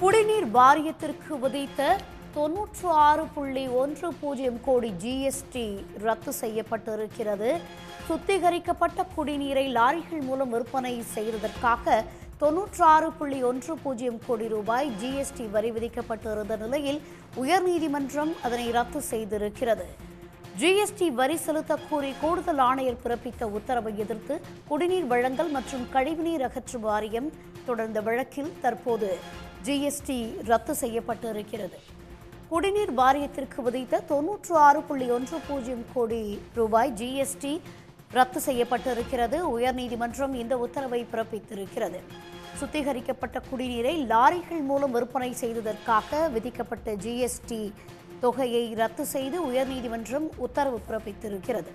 குடிநீர் வாரியத்திற்கு விதித்த தொன்னூற்று ஆறு புள்ளி ஒன்று பூஜ்ஜியம் கோடி ஜிஎஸ்டி ரத்து செய்யப்பட்டிருக்கிறது. சுத்திகரிக்கப்பட்ட குடிநீரை லாரிகள் மூலம் விற்பனை செய்வதற்காக தொன்னூற்று ஆறு புள்ளி ஒன்று பூஜ்ஜியம் கோடி ரூபாய் ஜிஎஸ்டி வரி விதிக்கப்பட்டிருந்த நிலையில் உயர்நீதிமன்றம் அதனை ரத்து செய்திருக்கிறது. ஜிஎஸ்டி வரி செலுத்த கூறி கூடுதல் ஆணையர் பிறப்பித்த உத்தரவை எதிர்த்து குடிநீர் வழங்கல் மற்றும் கழிவுநீர் அகற்று வாரியம் தொடர்ந்த வழக்கில் தற்போது ஜிஎஸ்டி ரத்து செய்யப்பட்டு இருக்கிறது குடிநீர் வாரியத்திற்கு விதித்த தொன்னூற்று ஆறு புள்ளி ஒன்று பூஜ்ஜியம் கோடி ரூபாய் ஜிஎஸ்டி ரத்து செய்யப்பட்டிருக்கிறது. உயர்நீதிமன்றம் இந்த உத்தரவை பிறப்பித்திருக்கிறது. சுத்திகரிக்கப்பட்ட குடிநீரை லாரிகள் மூலம் விற்பனை செய்ததற்காக விதிக்கப்பட்ட ஜிஎஸ்டி தொகையை ரத்து செய்து உயர்நீதிமன்றம் உத்தரவு பிறப்பித்திருக்கிறது.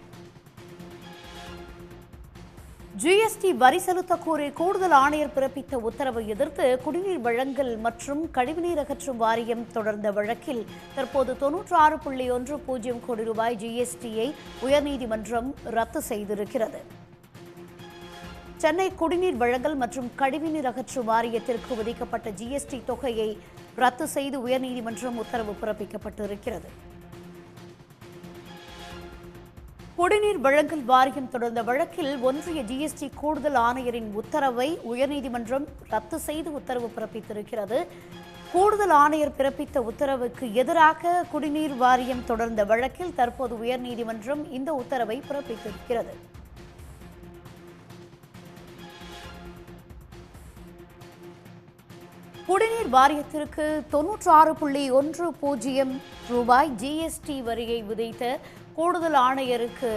ஜிஎஸ்டி வரி செலுத்த கோரி கூடுதல் ஆணையர் பிறப்பித்த உத்தரவை எதிர்த்து குடிநீர் வழங்கல் மற்றும் கழிவுநீர் அகற்றும் வாரியம் தொடர்ந்த வழக்கில் தற்போது தொன்னூற்று ஆறு புள்ளி ஒன்று பூஜ்ஜியம் கோடி ரூபாய் ஜிஎஸ்டியை உயர்நீதிமன்றம் ரத்து செய்திருக்கிறது. சென்னை குடிநீர் வழங்கல் மற்றும் கழிவுநீர் அகற்று வாரியத்திற்கு ஒதுக்கப்பட்ட ஜிஎஸ்டி தொகையை ரத்து செய்து உயர்நீதிமன்றம் உத்தரவு பிறப்பிக்கப்பட்டிருக்கிறது. குடிநீர் வழங்கல் வாரியம் தொடர்ந்த வழக்கில் ஒன்றிய ஜிஎஸ்டி கூடுதல் ஆணையரின் உத்தரவை உயர்நீதிமன்றம் ரத்து செய்து உத்தரவு பிறப்பித்திருக்கிறது. கூடுதல் ஆணையர் பிறப்பித்த உத்தரவுக்கு எதிராக குடிநீர் வாரியம் தொடர்ந்த வழக்கில் தற்போது உயர்நீதிமன்றம் இந்த உத்தரவை பிறப்பித்திருக்கிறது. குடிநீர் வாரியத்திற்கு தொன்னூற்று ஆறு புள்ளி ஒன்று பூஜ்ஜியம் ரூபாய் ஜிஎஸ்டி வரியை விதித்த கூடுதல் ஆணையருக்கு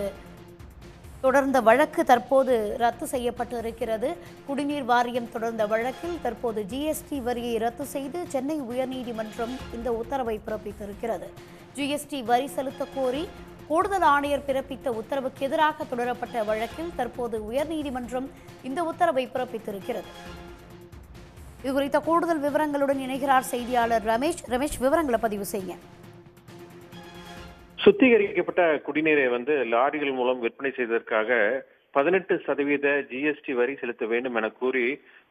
தொடர்ந்த வழக்கு தற்போது ரத்து செய்யப்பட்டிருக்கிறது. குடிநீர் வாரியம் தொடர்ந்த வழக்கில் தற்போது ஜிஎஸ்டி வரியை ரத்து செய்து சென்னை உயர்நீதிமன்றம் இந்த உத்தரவை பிறப்பித்திருக்கிறது. ஜிஎஸ்டி வரி செலுத்த கோரி கூடுதல் ஆணையர் பிறப்பித்த உத்தரவுக்கு எதிராக தொடரப்பட்ட வழக்கில் தற்போது உயர்நீதிமன்றம் இந்த உத்தரவை பிறப்பித்திருக்கிறது. இது குறித்த கூடுதல் விவரங்களுடன் இணைகிறார் செய்தியாளர் ரமேஷ். ரமேஷ் விவரங்களை பதிவு செய்யுங்க. சுத்திகரிக்கப்பட்ட குடிநீரை வந்து லாரிகள் மூலம் விற்பனை செய்வதற்காக பதினெட்டு சதவீத ஜிஎஸ்டி வரி செலுத்த வேண்டும் என கூறி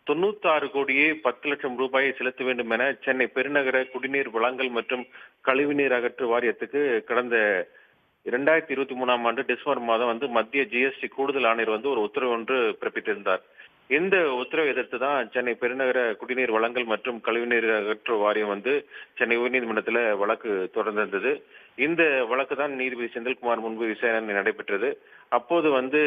தொண்ணூத்தி ஆறு கோடியே பத்து லட்சம் ரூபாயை செலுத்த வேண்டும் என சென்னை பெருநகர குடிநீர் வளங்கள் மற்றும் கழிவுநீர் அகற்று வாரியத்துக்கு கடந்த இரண்டாயிரத்தி இருபத்தி மூணாம் ஆண்டு டிசம்பர் மாதம் வந்து மத்திய ஜிஎஸ்டி கூடுதல் ஆணையர் வந்து ஒரு உத்தரவு ஒன்று பிறப்பித்திருந்தார். இந்த உத்தரவை எதிர்த்து தான் சென்னை பெருநகர குடிநீர் வழங்கல் மற்றும் கழிவுநீர் அகற்று வாரியம் வந்து சென்னை உயர்நீதிமன்றத்தில் வழக்கு தொடர்ந்திருந்தது. இந்த வழக்கு தான் நீதிபதி செந்தில்குமார் முன்பு விசாரணை நடைபெற்றது. அப்போது வந்து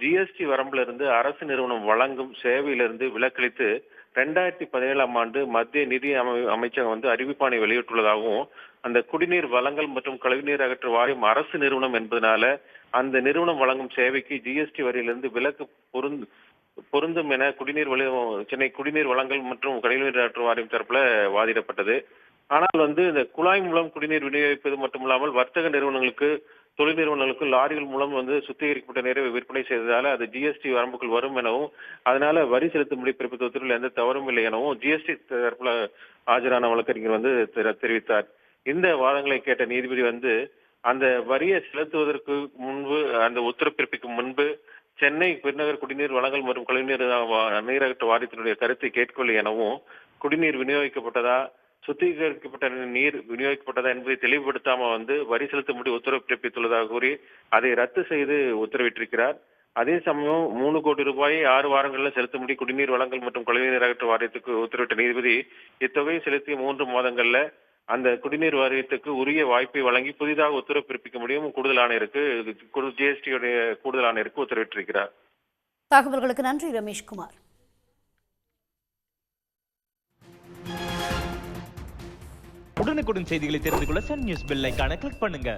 ஜிஎஸ்டி வரம்புல இருந்து அரசு நிறுவனம் வழங்கும் சேவையிலிருந்து விலக்களித்து ரெண்டாயிரத்தி பதினேழாம் ஆண்டு மத்திய நிதி அமை அமைச்சகம் வந்து அறிவிப்பாணை வெளியிட்டுள்ளதாகவும் அந்த குடிநீர் வழங்கல் மற்றும் கழிவுநீர் அகற்று வாரியம் அரசு நிறுவனம் என்பதனால அந்த நிறுவனம் வழங்கும் சேவைக்கு ஜிஎஸ்டி வரியிலிருந்து விலக்கு பொருந்து பொருந்தும் என குடிநீர் வலி சென்னை குடிநீர் வழங்கல் மற்றும் கழிவுநீர் அகற்று வாரியம் தரப்புல வாதிடப்பட்டது. ஆனால் வந்து இந்த குழாய் மூலம் குடிநீர் விநியோகிப்பது மட்டுமில்லாமல் வர்த்தக நிறுவனங்களுக்கு தொழில் நிறுவனங்களுக்கு லாரிகள் மூலம் வந்து சுத்திகரிக்கப்பட்ட நீரை விற்பனை செய்ததால அது ஜிஎஸ்டி வரம்புக்குள் வரும் எனவும் அதனால வரி செலுத்தும்படி பிறப்பித்த எந்த தவறும் இல்லை எனவும் ஜிஎஸ்டி தரப்புல ஆஜரான வழக்கறிஞர் வந்து தெரி- தெரிவித்தார். இந்த வாதங்களை கேட்ட நீதிபதி வந்து அந்த வரியை செலுத்துவதற்கு முன்பு அந்த உத்தரவு பிறப்பிக்கும் முன்பு சென்னை பெருநகர் குடிநீர் வழங்கல் மற்றும் கழிவுநீர் நீரகற்ற வாரியத்தினுடைய கருத்தை கேட்கவில்லை எனவும் குடிநீர் விநியோகிக்கப்பட்டதா சுத்திகரிக்கப்பட்ட நீர் விநியோகிக்கப்பட்டதா என்பதை தெளிவுபடுத்தாம வந்து வரி செலுத்தும்படி உத்தரவு பிறப்பித்துள்ளதாக கூறி அதை ரத்து செய்து உத்தரவிட்டிருக்கிறார். அதே சமயம் மூணு கோடி ரூபாயை ஆறு வாரங்களில் செலுத்தும்படி குடிநீர் வழங்கல் மற்றும் கழிவுநீர் அகற்று வாரியத்துக்கு உத்தரவிட்ட நீதிபதி இத்தொகையை செலுத்திய மூன்று மாதங்கள்ல அந்த குடிநீர் வாரியத்துக்கு உரிய வாய்ப்பை வழங்கி புதிதாக உத்தரவு பிறப்பிக்க முடியும். கூடுதல் ஆணையருக்கு ஜிஎஸ்டி உடைய கூடுதல் ஆணையருக்கு உத்தரவிட்டிருக்கிறார். தகவல்களுக்கு நன்றி ரமேஷ்குமார். உடனுக்குடன் செய்திகளை தெரிந்து கொள்ள சன் நியூஸ் பெல் ஐகானை கிளிக் பண்ணுங்க.